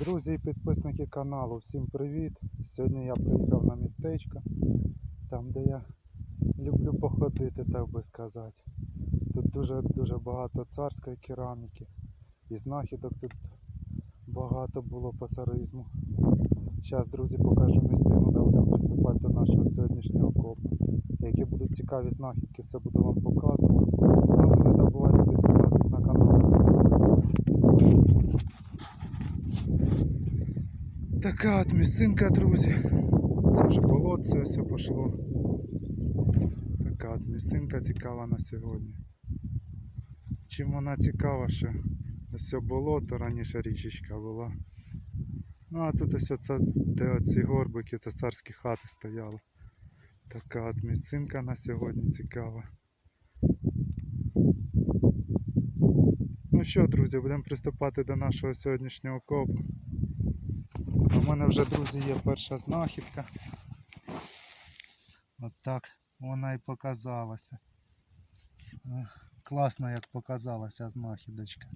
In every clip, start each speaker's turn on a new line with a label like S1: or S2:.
S1: Друзі і підписники каналу, всім привіт! Сьогодні я приїхав на містечко, там де я люблю походити, так би сказати. Тут дуже-дуже багато царської кераміки і знахідок тут багато було по царизму. Зараз, друзі, покажу місцину, де будемо приступати до нашого сьогоднішнього копу. Які будуть цікаві знахідки, все буду вам показувати. А не забувайте підписатись на канал Така от місцинка, друзі. Це вже болотце все пішло. Така от місцинка цікава на сьогодні. Чим вона цікава, що це болото раніше річечка була. Ну а тут ось оце, де оці горбики, це царські хати стояли. Така от місцинка на сьогодні цікава. Ну що, друзі, будемо приступати до нашого сьогоднішнього копу. У мене вже, друзі, є перша знахідка. От так вона і показалася. Е, Класно, як показалася знахідочка.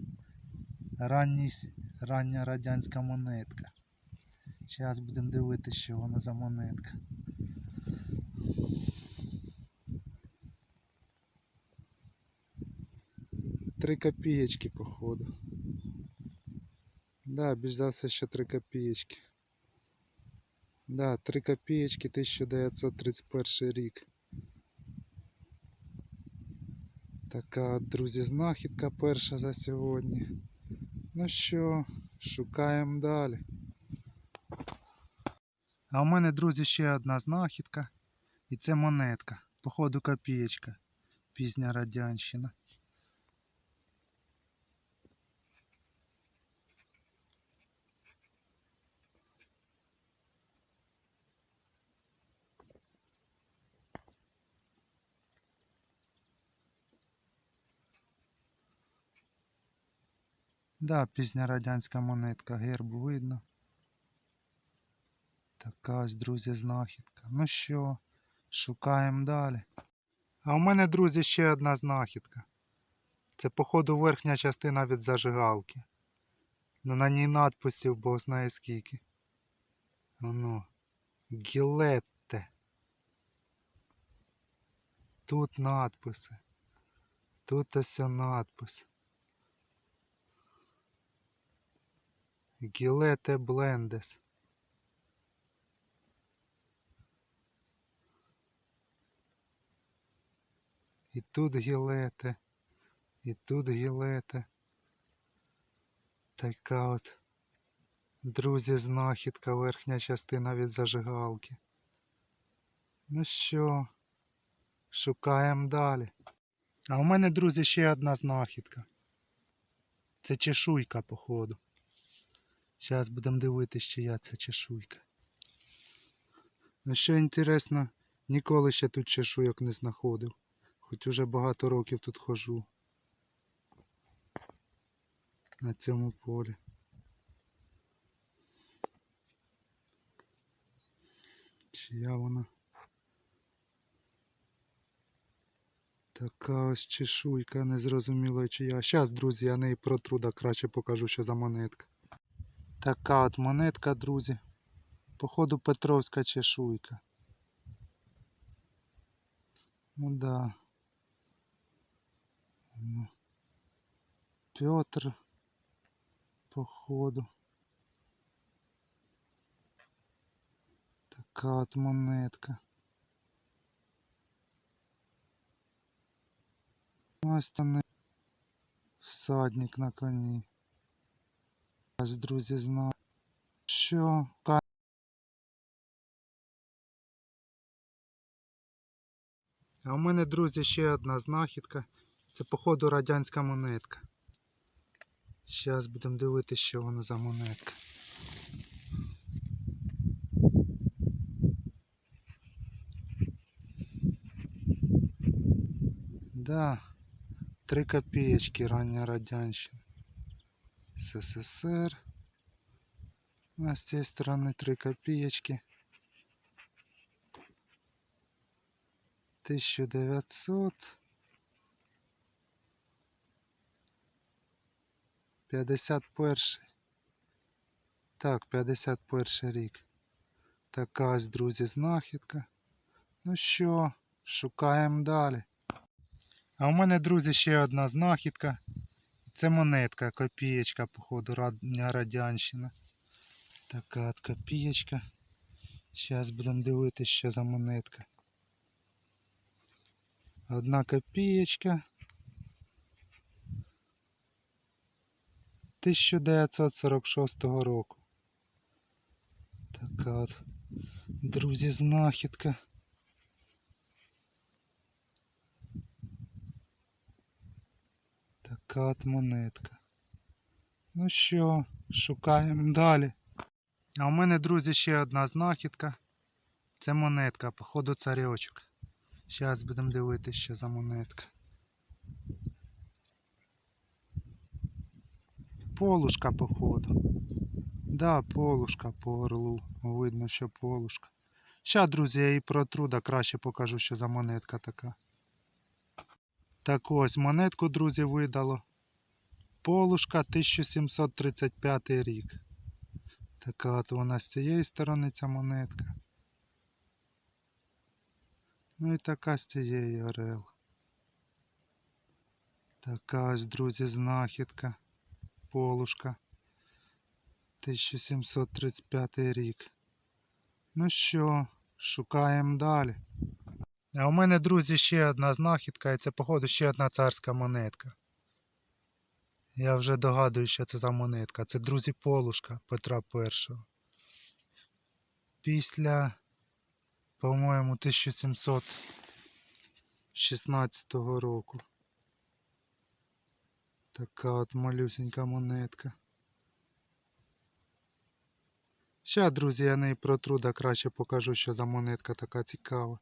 S1: Ранній, рання радянська монетка. Зараз будемо дивитися, що вона за монетка. Три копієчки, походу. Да, більш за все, що 3 копієчки. Да, 3 копієчки 1931 рік. Така, друзі, знахідка перша за сьогодні. Ну що, шукаємо далі. А у мене, друзі, ще одна знахідка. І це монетка. Походу копієчка. Пізня радянщина. Да, пізня радянська монетка, герб видно. Така ось, друзі, знахідка. Ну що, шукаємо далі. А у мене, друзі, ще одна знахідка. Це, походу, верхня частина від зажигалки. Ну на ній надписів бог знає скільки. Воно. Гілетте. Тут надписи. Тут ось надпис. Гілете Блендес. І тут гілете, і тут гілете. Така от, друзі, знахідка, верхня частина від зажигалки. Ну що, шукаємо далі. А у мене, друзі, ще одна знахідка. Це чешуйка, походу. Зараз будемо дивитися, чия це чешуйка. Ну що інтересно, ніколи ще тут чешуйок не знаходив. Хоч уже багато років тут хожу. На цьому полі. Чия вона? Така ось чешуйка, незрозуміло чия. Зараз, друзі, я неї протру, да краще покажу, що за монетка. Така от монетка, друзі. Походу Петровська чешуйка. Ну да. Ну. Петр. Походу. Така от монетка. Ось там всадник на коні. Друзі, знаю. Що? А у мене, друзі, ще одна знахідка. Це, походу, радянська монетка. Зараз будемо дивитися, що вона за монетка. Да, три копеечки рання радянщина. СССР. А с цієї сторони 3 копеечки. 1900. 51. Так, 51 рік. Така ось, друзі, знахідка. Ну що, шукаємо далі. А у мене, друзі, ще одна знахідка. Це монетка, копієчка, походу, радянщина. Така от копієчка. Зараз будемо дивитися, що за монетка. Одна копієчка. 1946 року. Така от, друзі, знахідка. Така от монетка. Ну що, шукаємо далі. А у мене, друзі, ще одна знахідка. Це монетка, походу царьочок. Зараз будемо дивитися, що за монетка. Полушка, походу. Да, полушка по орлу. Видно, що полушка. Ща, друзі, я її протру, да краще покажу, що за монетка така. Так ось, монетку, друзі, видало. Полушка 1735 рік. Така от вона з цієї сторони ця монетка. Ну і така з цієї орел. Така ось, друзі, знахідка. Полушка. 1735 рік. Ну що, шукаємо далі. А у мене, друзі, ще одна знахідка, і це, походу, ще одна царська монетка. Я вже догадую, що це за монетка. Це, друзі, Полушка Петра І. Після, по-моєму, 1716 року. Така от малюсенька монетка. Ще, друзі, я неї протру, да краще покажу, що за монетка така цікава.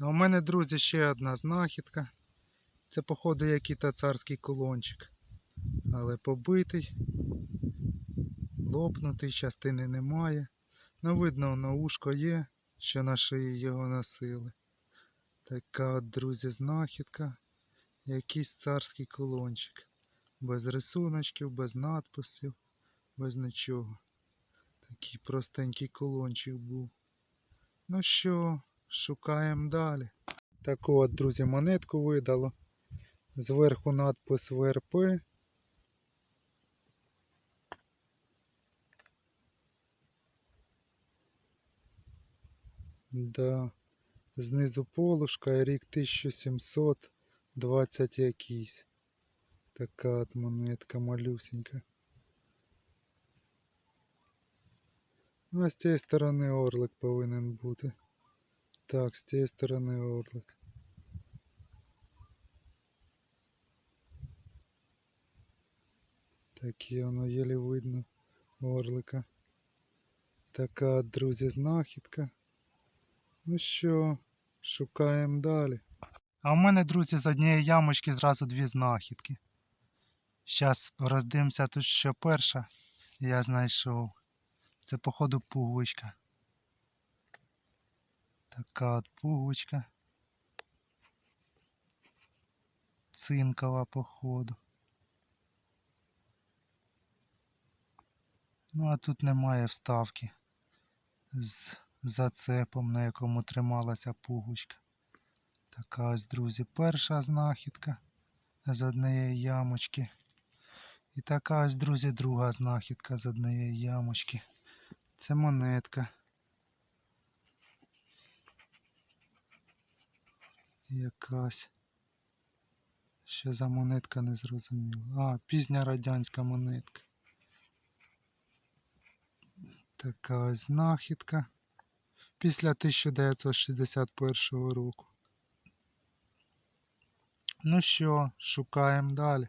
S1: А у мене, друзі, ще одна знахідка. Це, походу, який-то царський колончик. Але побитий, лопнутий, частини немає. Ну, видно, на ушко є, що на шиї його носили. Така от, друзі, знахідка. Якийсь царський колончик. Без рисуночків, без надписів, без нічого. Такий простенький колончик був. Ну що, шукаємо далі. Таку от, друзі, монетку видало. Зверху надпис ВРП. Да. Знизу полушка рік 1720 якийсь. Така от монетка малюсенька. А з цієї сторони орлик повинен бути. Так, з цієї сторони орлик. Такі воно єлі видно орлика. Така, друзі, знахідка. Ну що, шукаємо далі. А у мене, друзі, з однієї ямочки зразу дві знахідки. Зараз роздивимося тут що перша я знайшов. Це походу пуговичка. Така от пуговичка. Цинкова походу. Ну а тут немає вставки з зацепом, на якому трималася пуговичка. Така ось, друзі, перша знахідка з однієї ямочки. І така ось, друзі, друга знахідка з однієї ямочки. Це монетка. Якась. Що за монетка не зрозуміла. А, пізня радянська монетка. Така ось знахідка. Після 1961 року. Ну що, шукаємо далі.